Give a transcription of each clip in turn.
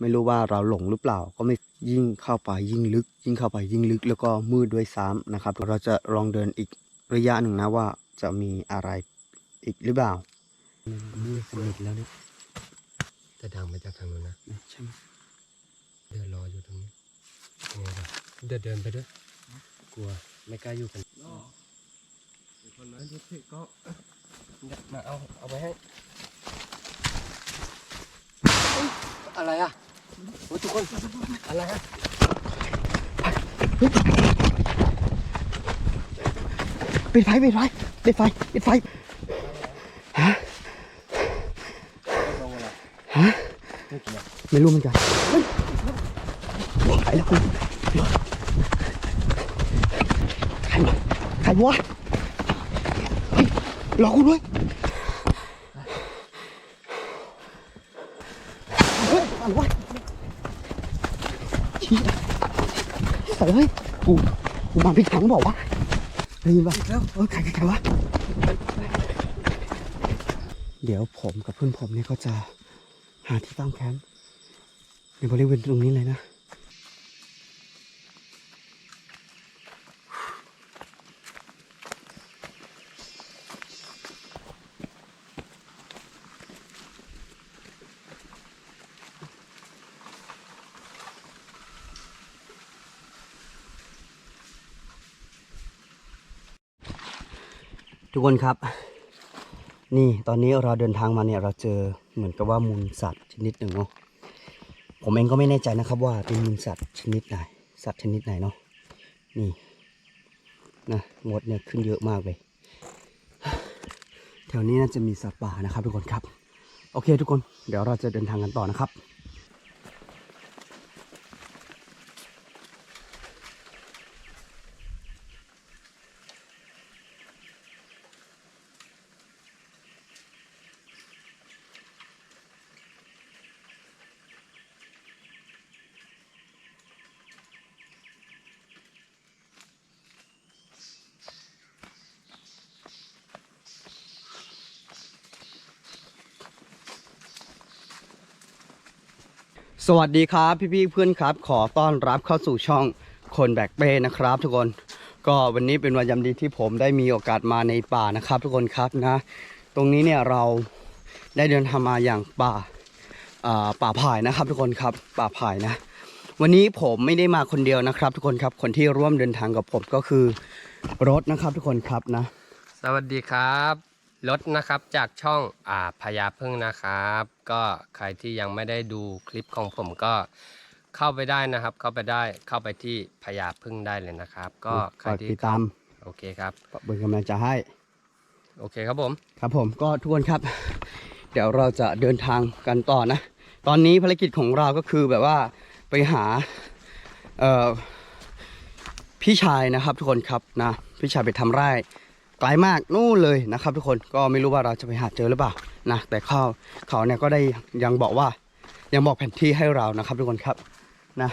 ไม่รู้ว่าเราหลงหรือเปล่า ก็ไม่ยิ่งเข้าไปยิ่งลึก ยิ่งเข้าไปยิ่งลึกแล้วก็มืดด้วยซ้ำนะครับ เราจะลองเดินอีกระยะหนึ่งนะว่าจะมีอะไรอีกหรือเปล่ามืดสนิทแล้วเนี่ยจะดังมาจากทางนู้นนะใช่ไหมเดินรออยู่ตรงนี้ยังไงล่ะเดินเดินไปด้วยกลัวไม่กล้าอยู่กันคนนั้นที่ถือก็มาเอาเอาไปให้เอะไรอะโอ้ยทุกคน อะไรอะปิดไฟปิดไฟปิดไฟปิดไฟฮะไรฮะไม่รู้เหมือนกันเฮ้ยใครแล้วกูใครวะใครวะรอกูด้วยเฮ้ยอะไรวะเชี้ ใส่เลยกูกูมาผิดทางบอกว่าวะได้ยินปะแล้วเออใครใครใครวะเดี๋ยวผมกับเพื่อนผมเนี่ยก็จะหาที่ตั้งแคมป์ในบริเวณตรงนี้เลยนะ ทุกคนครับ นี่ตอนนี้เราเดินทางมาเนี่ยเราเจอเหมือนกับว่ามูลสัตว์ชนิดหนึ่งเนาะผมเองก็ไม่แน่ใจนะครับว่าเป็นมูลสัตว์ชนิดไหน สัตว์ชนิดไหนเนาะนี่นะมดเนี่ยขึ้นเยอะมากเลย แถวนี้น่าจะมีสัตว์ป่านะครับทุกคนครับ โอเคทุกคนเดี๋ยวเราจะเดินทางกันต่อนะครับ สวัสดีครับพี่ๆเพื่อนครับ ขอต้อนรับเข้าสู่ช่องคนแบกเป้นะครับ ทุกคนก็วันนี้เป็นวันยามดีที่ผมได้มีโอกาสมาในป่านะครับ ทุกคนครับนะ ตรงนี้เนี่ยเราได้เดินทางมาอย่างป่าอ่าป่าไผ่นะครับ ทุกคนครับป่าไผ่นะ วันนี้ผมไม่ได้มาคนเดียวนะครับ ทุกคนครับคนที่ร่วมเดินทางกับผมก็คือรถนะครับ ทุกคนครับนะ สวัสดีครับรถนะครับจากช่องอ่าพญาพึ่งนะครับ ก็ใครที่ยังไม่ได้ดูคลิปของผมก็เข้าไปได้นะครับ เข้าไปได้เข้าไปที่พญาพึ่งได้เลยนะครับ ก็ใครฝากที่ติดตามโอเคครับเป็นกำลังใจให้ โอเคครับผม ครับผมก็ทุกคนครับ เดี๋ยวเราจะเดินทางกันต่อนะ ตอนนี้ภารกิจของเราก็คือแบบว่าไปหาเอ่อพี่ชายนะครับทุกคนครับนะพี่ชายไปทำไร่ไกลมากนู่นเลยนะครับ ทุกคนก็ไม่รู้ว่าเราจะไปหาเจอหรือเปล่า นะแต่เขาเขาเนี่ยก็ได้ยังบอกว่ายังบอกแผนที่ให้เรานะครับ ทุกคนครับนะ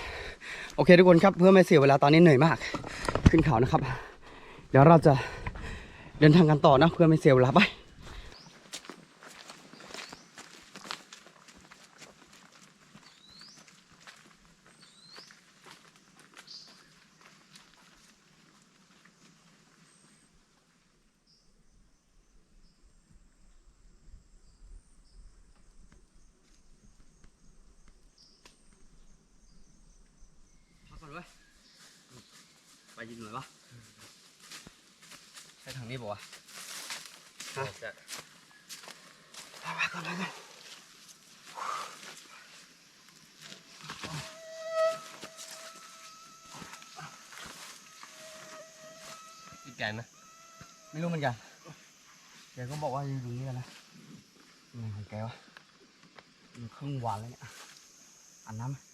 โอเคทุกคนครับเพื่อไม่เสียเวลาตอนนี้เหนื่อยมาก ขึ้นเขานะครับ เดี๋ยวเราจะเดินทางกันต่อนะเพื่อไม่เสียเวลาไป พักก่อนเว้ย ไปยินหน่อยวะใช่ทางนี้ป่าวะฮะจะไปไปก่อนไปก่อนอีกไกลไหมไม่รู้เหมือนกันแกก็บอกว่าอยู่ตรงนี้กันนะอะไรของแกวะอยู่ครึ่งวันแล้วเนี่ยอันน้ำ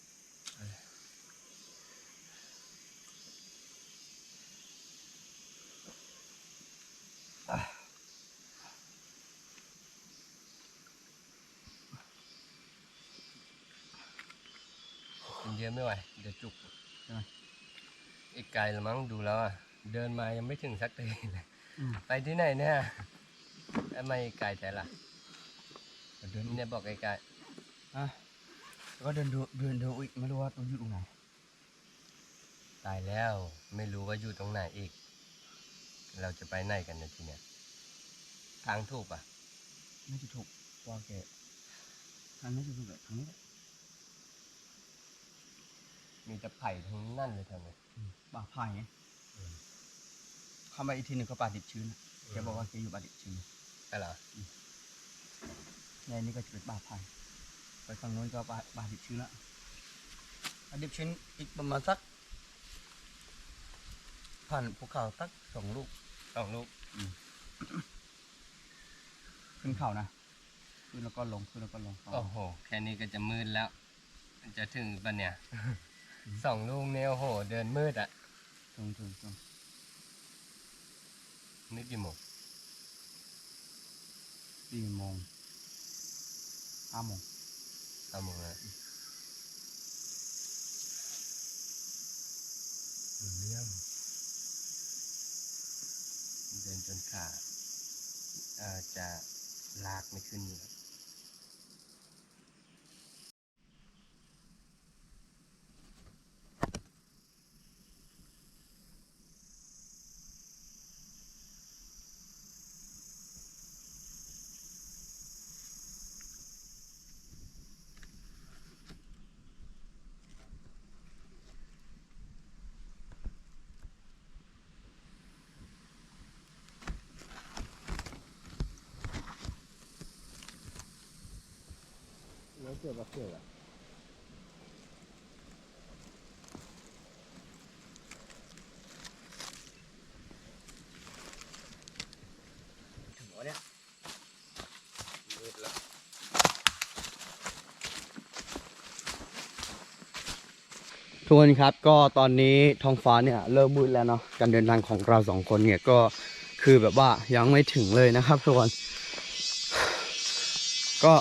ไหมกินเยอะไม่ไหวเดี๋ยวจุกอีกไกลละมั้งดูแล้วอะเดินมายังไม่ถึงสักทีเลยอืมไปที่ไหนเนี่ยทำไมไกลใจล่ะเดี๋ยวเดินเนี่ยบอกไกลอะแล้วก็เดินดูเดินดูอีกไม่รู้ว่ามันอยู่ตรงไหนตายแล้วไม่รู้ว่าอยู่ตรงไหนอีก เราจะไปไหนกันเนี่ยทีเนี้ยทางถูกป่ะน่าจะถูกว่าแกทางน่าจะถูกแบบทางนี้แหละ มีแต่ไผ่ทั้งนั่นเลยแถวนี้ป่าไผ่ไงอืมเข้ามาอีกทีหนึ่งก็ป่าดิบชื้นน่ะแกบอกว่าแกอยู่ป่าดิบชื้นอะไรเหรอในนี้ก็จะเป็นป่าไผ่ไปฝั่งโน้นก็ป่าป่าดิบชื้นละป่าดิบชื้นอีกประมาณสัก ผ่านภูเขาสักสองลูกสองลูกขึ้นเขานะขึ้นแล้วก็ลงขึ้นแล้วก็ลงโอ้โห แค่นี้ก็จะมืดแล้วมันจะถึงปะเนี่ย สองลูกเนี่ยโอ้โห เดินมืดอะตรงตรงตรงนึกกี่โมงสี่โมงห้าโมงห้าโมงแล้วเรื่องเดินจนขาเอ่อจะลากไม่ขึ้นอยู่แล้ว แล้วเจอปลาเสือกอะถึงวะเนี่ยมืดแล้วทุกคนครับก็ตอนนี้ท้องฟ้าเนี่ยเริ่มมืดแล้วเนาะการเดินทางของเราสองคนเนี่ยก็คือแบบว่ายังไม่ถึงเลยนะครับทุกคนก็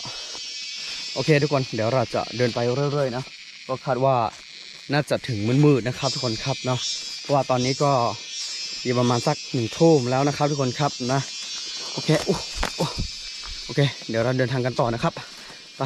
โอเคทุกคนเดี๋ยวเราจะเดินไปเรื่อยๆนะก็คาดว่าน่าจะถึงมืดๆนะครับ ทุกคนครับเนาะเพราะว่าตอนนี้ก็อยู่ประมาณสักหนึ่งทุ่มแล้วนะครับ ทุกคนครับนะโอเคโอโอเค เดี๋ยวเราเดินทางกันต่อนะครับไป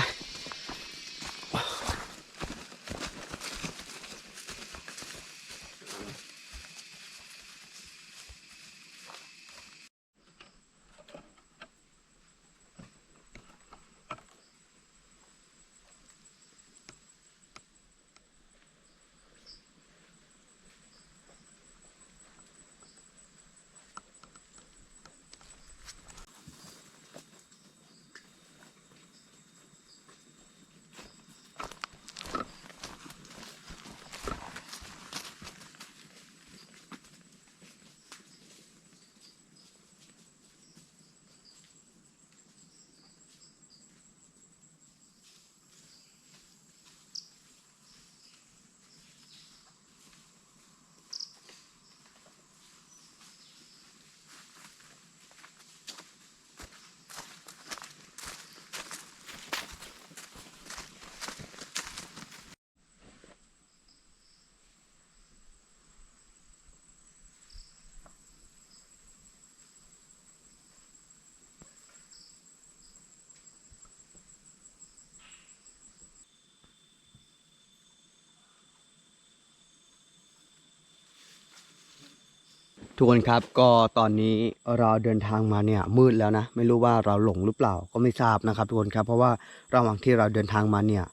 ทุกคนครับก็ตอนนี้เราเดินทางมาเนี่ยมืดแล้วนะ ไม่รู้ว่าเราหลงหรือเปล่าก็ไม่ทราบนะครับทุกคนครับ เพราะว่าระหว่างที่เราเดินทางมาเนี่ย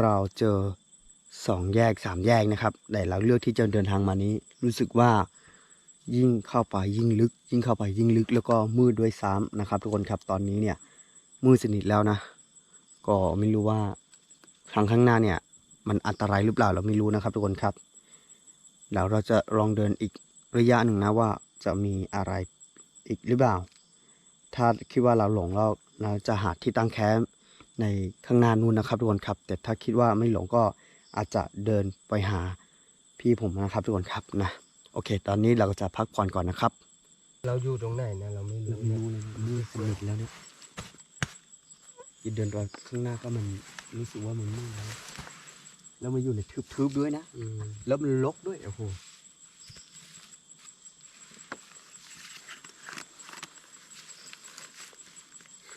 เราเจอสองแยกสามแยกนะครับแต่เราเลือกที่จะเดินทางมานี้ รู้สึกว่ายิ่งเข้าไปยิ่งลึก ยิ่งเข้าไปยิ่งลึก แล้วก็มืดด้วยซ้ำนะครับ ทุกคนครับตอนนี้เนี่ยมืดสนิทแล้วนะ ก็ไม่รู้ว่าทางข้างหน้าเนี่ย มันอันตรายหรือเปล่าเราไม่รู้นะครับ ทุกคนครับเดี๋ยวเราจะลองเดินอีก ระยะหนึ่งนะว่าจะมีอะไรอีกหรือเปล่า ถ้าคิดว่าเราหลงเราเราจะหาที่ตั้งแคมป์ในข้างหน้านู้นนะครับทุกคนครับ แต่ถ้าคิดว่าไม่หลงก็อาจจะเดินไปหาพี่ผมนะครับทุกคนครับนะโอเค ตอนนี้เราก็จะพักผ่อนก่อนนะครับ เราอยู่ตรงไหนนะเราไม่รู้เนี่ยรู้เลยมืดสนิทแล้วเนี่ยอีกเดินไปข้างหน้าก็มันรู้สึกว่ามันมืดแล้วแล้วมันอยู่ในทึบๆด้วยนะอืมแล้วมันลกด้วยโอ้โห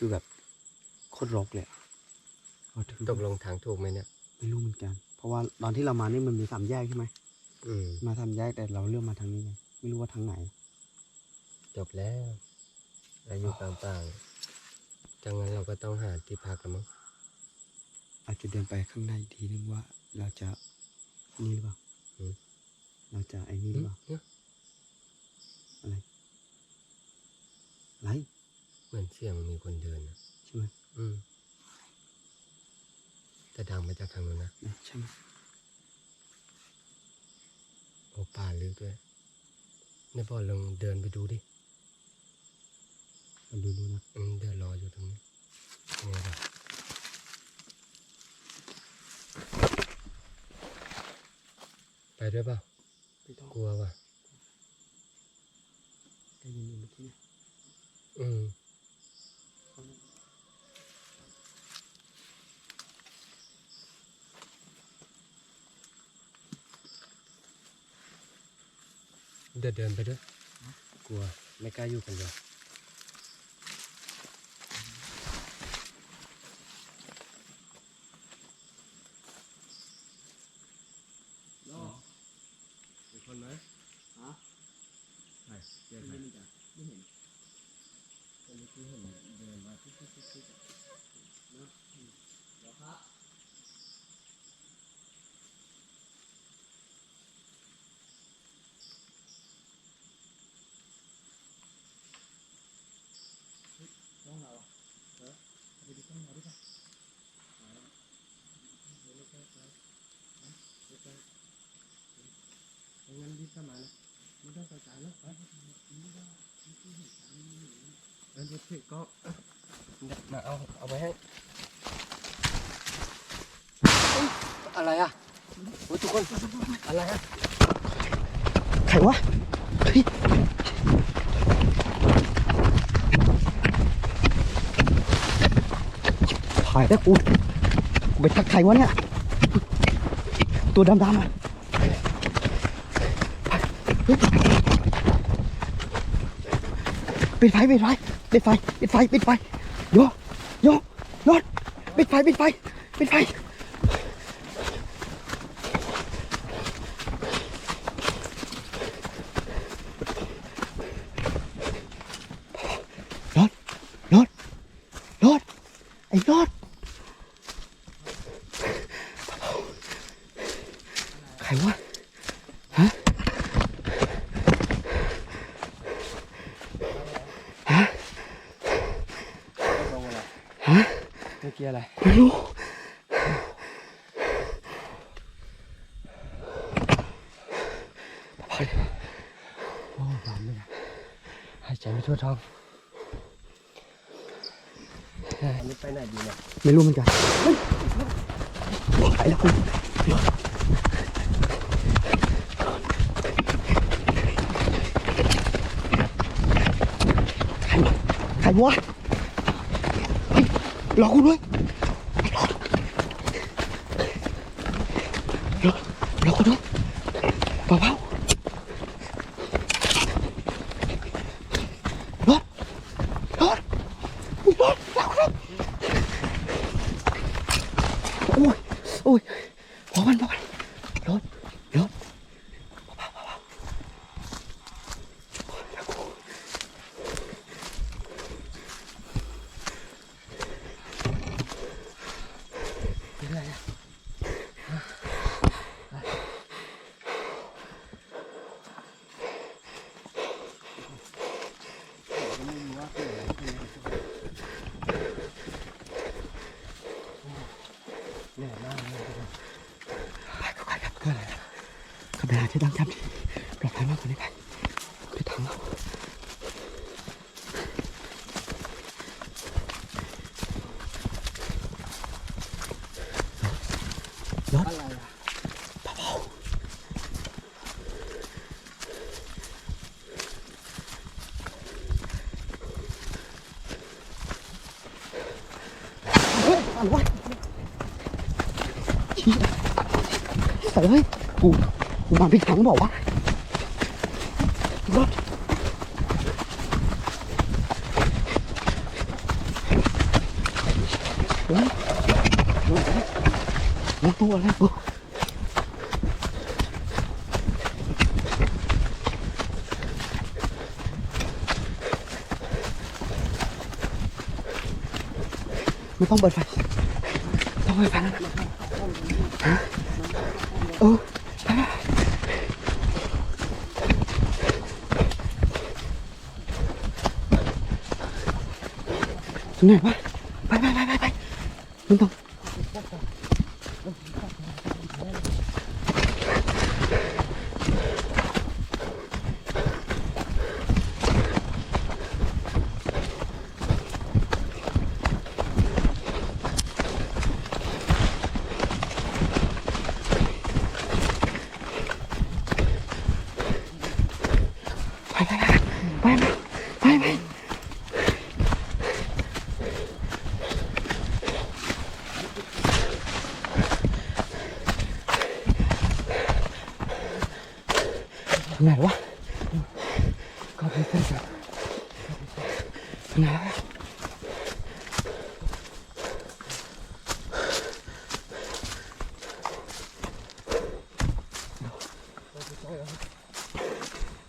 คือแบบโคตรรกเลยอะเอาทึบตกลงทางถูกไหมเนี่ย ไม่รู้เหมือนกัน เพราะว่าตอนที่เรามานี่มันมีสามแยกใช่ไหม อืม มาสามแยกแต่เราเลือกมาทางนี้ไงไม่รู้ว่าทางไหน จบแล้ว อายุกลางป่าจังงั้นเราก็ต้องหาที่พักแล้วมั้งอาจจะเดินไปข้างในอีกทีนึงว่าเราจะนี่หรือเปล่าอืมเราจะไอ้นี่หรือเปล่า เนี่ยอะไรอะไร เหมือนเสียงมีคนเดินนะใช่ไหมอืมแต่ดังมาจากทางนู้นนะนะใช่ไหมโอ้ป่าลึกด้วยในบ่อลองเดินไปดูดิมาดูดูนะอืมเดินรออยู่ตรงนี้นี่ครับไปด้วยเปล่าไม่ต้องกลัวป่ะได้ยินอยู่เมื่อกี้อืม เดินเดินไปด้วยกลัวไม่กล้าอยู่คนเดียว มีคนไหม ฮะ ไหนเดิน ไม่ ไป มีจ้ะไม่เห็น ตอนนี้คือเห็นเดินมาทุกทุกทุกทุก เดี๋ยวครับ ต้องเราเออไปดูต้องเราด้วยป่ะงั้นรีบ เข้ามานะไม่ต้องไปไกลแล้วไปแล้วรถเทก็มาเอาเอาไปให้อะไรอะโอ้ยทุกคนอะไรอะใครวะเฮ้ยถ่ายแล้วกูไปทักใครวะเนี่ยตัวดำๆอะเฮ้ย ปิดไฟปิดไฟปิดไฟปิดไฟปิดไฟโยโย้นปิดไฟปิดไฟปิดไฟ รถ รถ รถ ไอ้รถ ใครวะ ฮะ ฮะ ลงอะไร ฮะ เมื่อกี้อะไร ไม่รู้ โอ้น้ำไม่ได้หายใจไม่ทั่วท้องเฮ้ยอันนี้ไปไหนดีเนี่ยไม่รู้เหมือนกันเฮ้ยไปแล้วคุณใครวะใครวะเฮ้ยรอกูด้วยรอรอกูด้วยเปล่าเปล่ารถรถรถรถรถ โอ้ย โอ้ยพอมันพอมันรถรถเป็นไรอะ เหนื่อยมากเลยไปก็ไปครับก็อะไรก็ไปหาที่ตั้งแคมป์ที่ปลอดภัยมากกว่านี้ไปทางเรารถ อะไรอะ เบาๆเฮ้ยอะไรวะชี้ใส่เลยกูกู มาผิดทางบอกว่าวะรถเฮ้ยรถรถ อ้ตัวอะไรโอ้ไม่ต้องเปิดไฟต้องเปิดไฟแล้วนะฮะเออไปไป ไปไหนวะไปไปไปไปไปไม่ต้องไปไปไปไปไปไปไหนวะก็ไปเส้นกันไหนวะ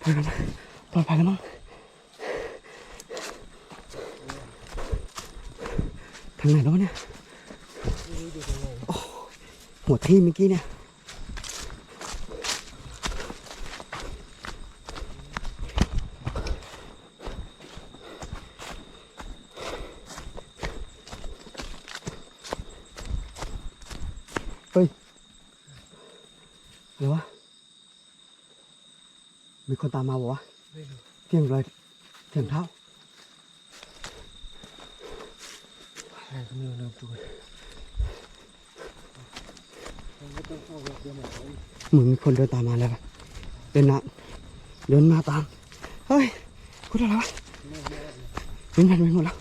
ไปกันนะปลอดภัยแล้วมั้งทางไหนแล้ววะเนี่ยโอ้หัว ที่เมื่อกี้เนี่ยเฮ้ยเดี๋ยวะ มีคนตามมาบอกวะเสียงเลยเสียงเท้าอะไรก็ไม่รู้นะทุกคน เหมือนมีคนเดินตามมาแล้วเดินนะเดินมาตามเฮ้ยกูทำอะไรวะเดินกันไปหมดแล้ว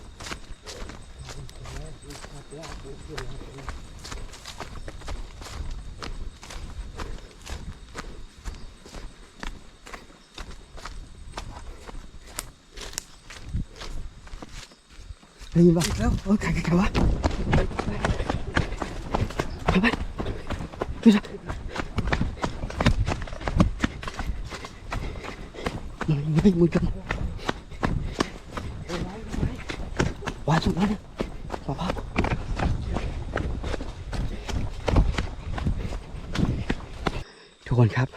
ได้ยินปะแล้วเออใครใครใครวะไปไป ไปละมันไม่มือกันวางสุดแล้วนี่ยสภาพทุกคนครับ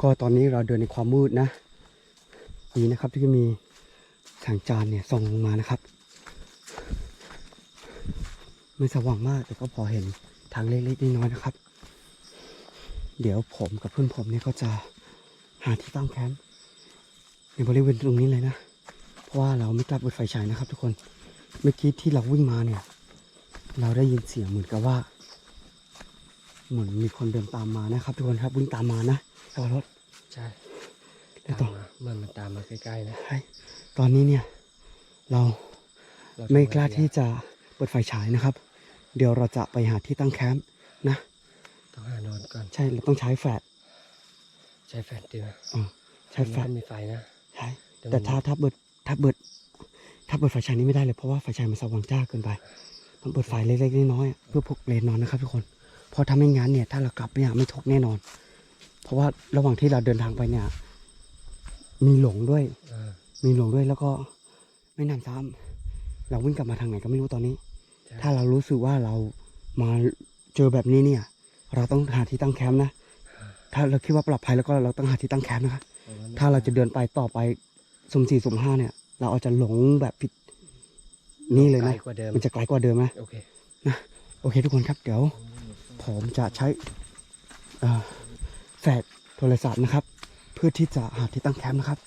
ก็ตอนนี้เราเดินในความมืดนะ นี่นะครับที่มีแสงจานเนี่ยส่องลงมานะครับไม่สว่างมากแต่ก็พอเห็นทางเล็กๆน้อยๆนะครับ เดี๋ยวผมกับเพื่อนผมเนี่ยก็จะหาที่ตั้งแคมป์ในบริเวณตรงนี้เลยนะ เพราะว่าเราไม่กล้าเปิดไฟฉายนะครับ ทุกคน เมื่อกี้ที่เราวิ่งมาเนี่ย เราได้ยินเสียงเหมือนกับว่า เหมือนมีคนเดินตามมานะครับ ทุกคนครับวิ่งตามมานะขับรถใช่แล้ตาวมต่อมาเมื่อมันตามมาใกล้ๆนะใช่ตอนนี้เนี่ย เราเรไม่กล้าทำงที่จะเปิดไฟฉายนะครับ เดี๋ยวเราจะไปหาที่ตั้งแคมป์นะ ต้องหานอนก่อน ใช่เราต้องใช้แฟลชใช้แฟลชดีไหมอ่าใช้แฟลชมันมีไฟนะใช่แต่มันแต่ถ้าถ้าเปิดถ้าเปิดถ้าเปิดไฟฉายนี้ไม่ได้เลยเพราะว่าไฟฉายมันสว่างจ้าเกินไปต้องเปิดไฟเล็กๆน้อยๆอะเพื่อพวกเลนนอนนะครับทุกคนเพราะถ้าไม่งั้นเนี่ยถ้าเรากลับเนี่ยไม่ทกแน่นอน เพราะว่าระหว่างที่เราเดินทางไปเนี่ย มีหลงด้วยเออมีหลงด้วยแล้วก็ไม่นำซ้ำเราวิ่งกลับมาทางไหนก็ไม่รู้ตอนนี้ใช่ถ้าเรารู้สึกว่าเรามาเจอแบบนี้เนี่ย เราต้องหาที่ตั้งแคมป์นะ ถ้าเราคิดว่าปลอดภัยแล้วก็เราต้องหาที่ตั้งแคมป์นะครับพะว่ถ้าเราจะเดินไปต่อไปสุ่มสี่สุ่มห้าเนี่ย เราอาจจะหลงแบบผิดนี่เลยไกลนะกว่าเดิมมันจะไกลกว่าเดิมนะโอเคโอเคทุกคนครับ เดี๋ยว ผมจะใช้เอ่อแฟลชโทรศัพท์นะครับ เพื่อที่จะหาที่ตั้งแคมป์นะครับ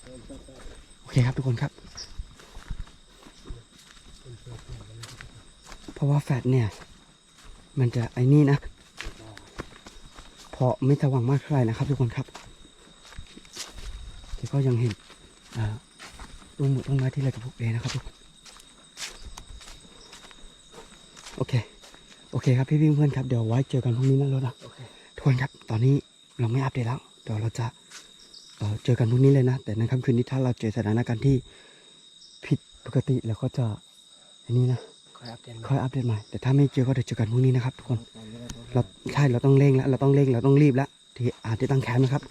โอเคครับทุกคนครับ เพราะว่าแฟลชเนี่ย มันจะไอ้นี่นะ พอไม่สว่างมากเท่าไหร่นะครับ ทุกคนครับแต่ก็ยังเห็นอ่าต้นหมดต้นไม้ที่เราจะปลูกเลยนะครับทุกคนโอเค โอเคครับพี่พี่เพื่อนครับเดี๋ยวไว้เจอกันพรุ่งนี้นะรถนะโอเคทุกคนครับ ตอนนี้เราไม่อัปเดตแล้วเดี๋ยวเราจะเอ่อเจอกันพรุ่งนี้เลยนะ แต่ในค่ำคืนนี้ถ้าเราเจอสถานการณ์ที่ผิดปกติเราก็จะอันนี้นะ ค่อยอัปเดตใหม่ค่อยอัปเดตใหม่แต่ถ้าไม่เจอก็เดี๋ยวเจอกันพรุ่งนี้นะครับทุกคนเราใช่เราต้องเร่งแล้ว เราต้องเร่งเราต้องรีบแล้วที่อาจจะตั้งแคมป์นะครับ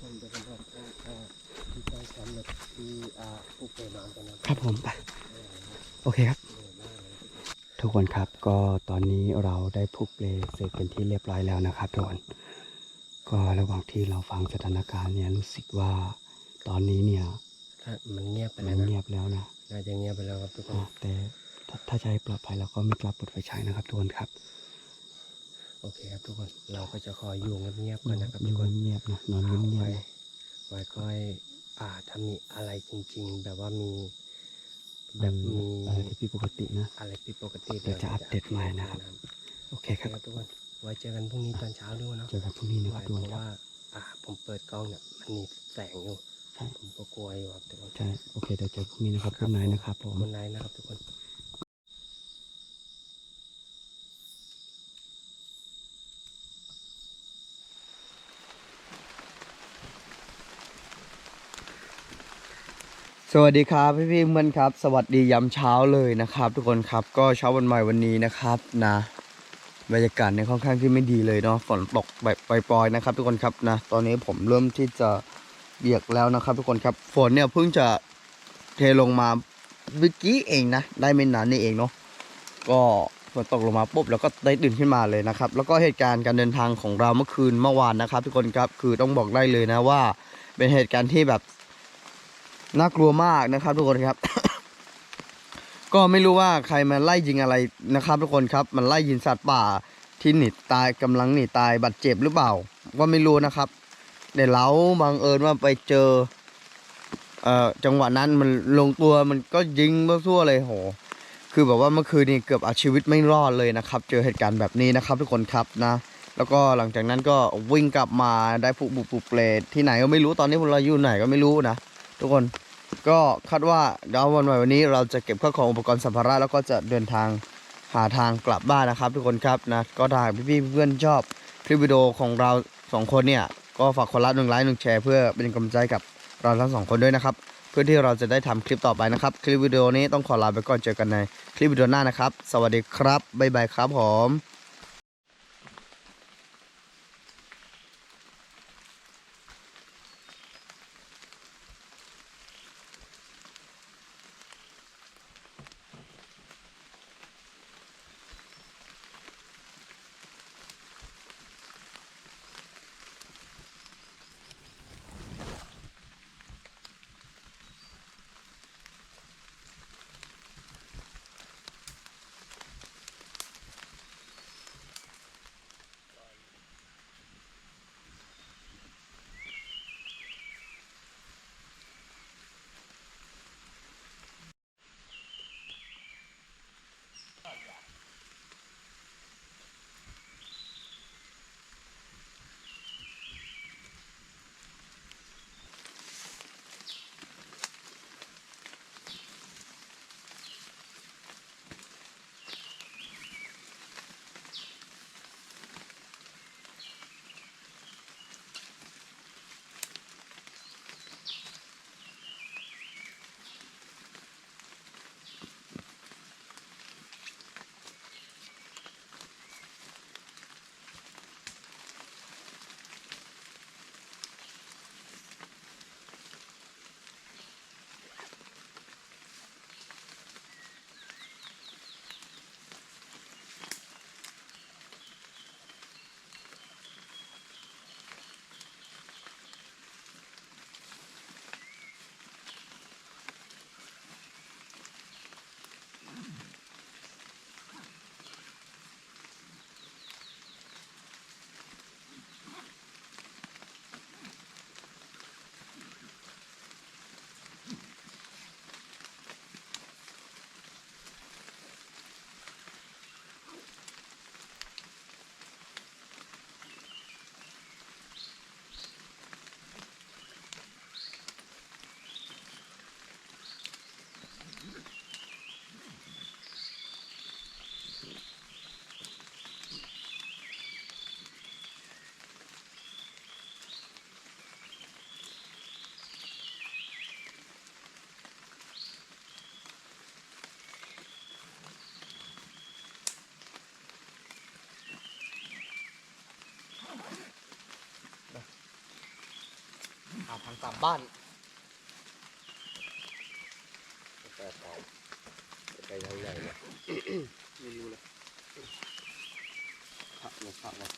ครับผมไปโอเคครับ ทุกคนครับก็ตอนนี้เราได้พุกเปลเสร็จเป็นที่เรียบร้อยแล้วนะครับทุกคนก็ระหว่างที่เราฟังสถานการณ์เนี่ยรู้สึกว่าตอนนี้เนี่ยถ้ามันเงียบไปมัแล้วนนะเงียบแล้วนะน่าจะเงียบไปแล้วครับทุกคอ่านแต่ ถ้าถ้าจะให้ปลอดภัยเราก็ไม่กลับเปิดไฟฉายนะครับทุกคนครับ โอเคครับทุกคนเราก็จะคอยอยู่เงียบๆก่อนนะครับอทุกยู่คนเงียบๆนะนอนเงียบไว้ๆนะไว้ค่อยอ่าถ้ามีอะไรจริง ๆ แบบว่ามีแบบมีอะไรที่ผิดปกตินะ อะไรผิดปกติเดี๋ยวจะอัปเดตใหม่นะครับ โอเคโอเคครับครับทุกคนไว้เจอกันพรุ่งนี้ตอนเช้าด้วยเนาะเจอกันพรุ่งนี้นะคไว้รับทุกเพคนราะครับว่าอ่า ผมเปิดกล้องเนี่ยมันมีแสงอยู่ใช่ผมก็กลัวอยู่ครับทุกคนใช่โอเคเดี๋ยวเจอพรุ่งนี้นะครับพรุ่งนี้นะครับผมคนไหนนะครับทุกคน สวัสดีครับพี่พี่เพื่อนครับ สวัสดียามเช้าเลยนะครับ ทุกคนครับก็เช้าวันใหม่วันนี้นะครับนะบรรยากาศเนี่ยค่อนข้างที่ไม่ดีเลยเนาะฝนตกแบบปล่อยๆนะครับ ทุกคนครับนะตอนนี้ผมเริ่มที่จะเบียกแล้วนะครับ ทุกคนครับฝนเนี่ยเพิ่งจะเทลงมาเมื่อกี้เองนะ ได้ไม่นานนี่เองเนาะก็ฝนตกลงมาปุ๊บแล้วก็ได้ตื่นขึ้นมาเลยนะครับ แล้วก็เหตุการณ์การเดินทางของเราเมื่อคืนเมื่อวานนะครับ ทุกคนครับคือต้องบอกได้เลยนะว่า เป็นเหตุการณ์ที่แบบ น่ากลัวมากนะครับทุกคนครับ ก็ไม่รู้ว่าใครมาไล่ยิงอะไรนะครับ ทุกคนครับ มันไล่ยิงสัตว์ป่าที่หนีตายกำลังหนีตายบาดเจ็บหรือเปล่า ก็ไม่รู้นะครับเดี๋ยวเราบังเอิญว่าไปเจอ เอ่อจังหวะนั้นมันลงตัวมันก็ยิงทั่วๆเลยโห คือแบบว่าเมื่อคืนนี้เกือบเอาชีวิตไม่รอดเลยนะครับ เจอเหตุการณ์แบบนี้นะครับ ทุกคนครับนะ แล้วก็หลังจากนั้นก็วิ่งกลับมาได้ผูกบุกปุกเปลดที่ไหนก็ไม่รู้ตอนนี้พวกเราอยู่ไหนก็ไม่รู้นะ ทุกคนก็คาดว่าเดี๋ยววันใหม่วันนี้เราจะเก็บข้าวของอุปกรณ์สัมภาระแล้วก็จะเดินทางหาทางกลับบ้านนะครับ ทุกคนครับนะก็ถ้าพี่ๆเพื่อนชอบคลิปวิดีโอของเราสองคนเนี่ยก็ฝากคนละหนึ่งไลค์หนึ่งแชร์เพื่อเป็นกำลังใจกับเราทั้งสองคนด้วยนะครับ เพื่อที่เราจะได้ทำคลิปต่อไปนะครับ คลิปวิดีโอนี้ต้องขอลาไปก่อนเจอกันในคลิปวิดีโอหน้านะครับ สวัสดีครับบ๊ายบายครับผม ทางกลับบ้านไปต่อไปทางไหนเนี่ยไม่รู้เลยขับเลยขับเลย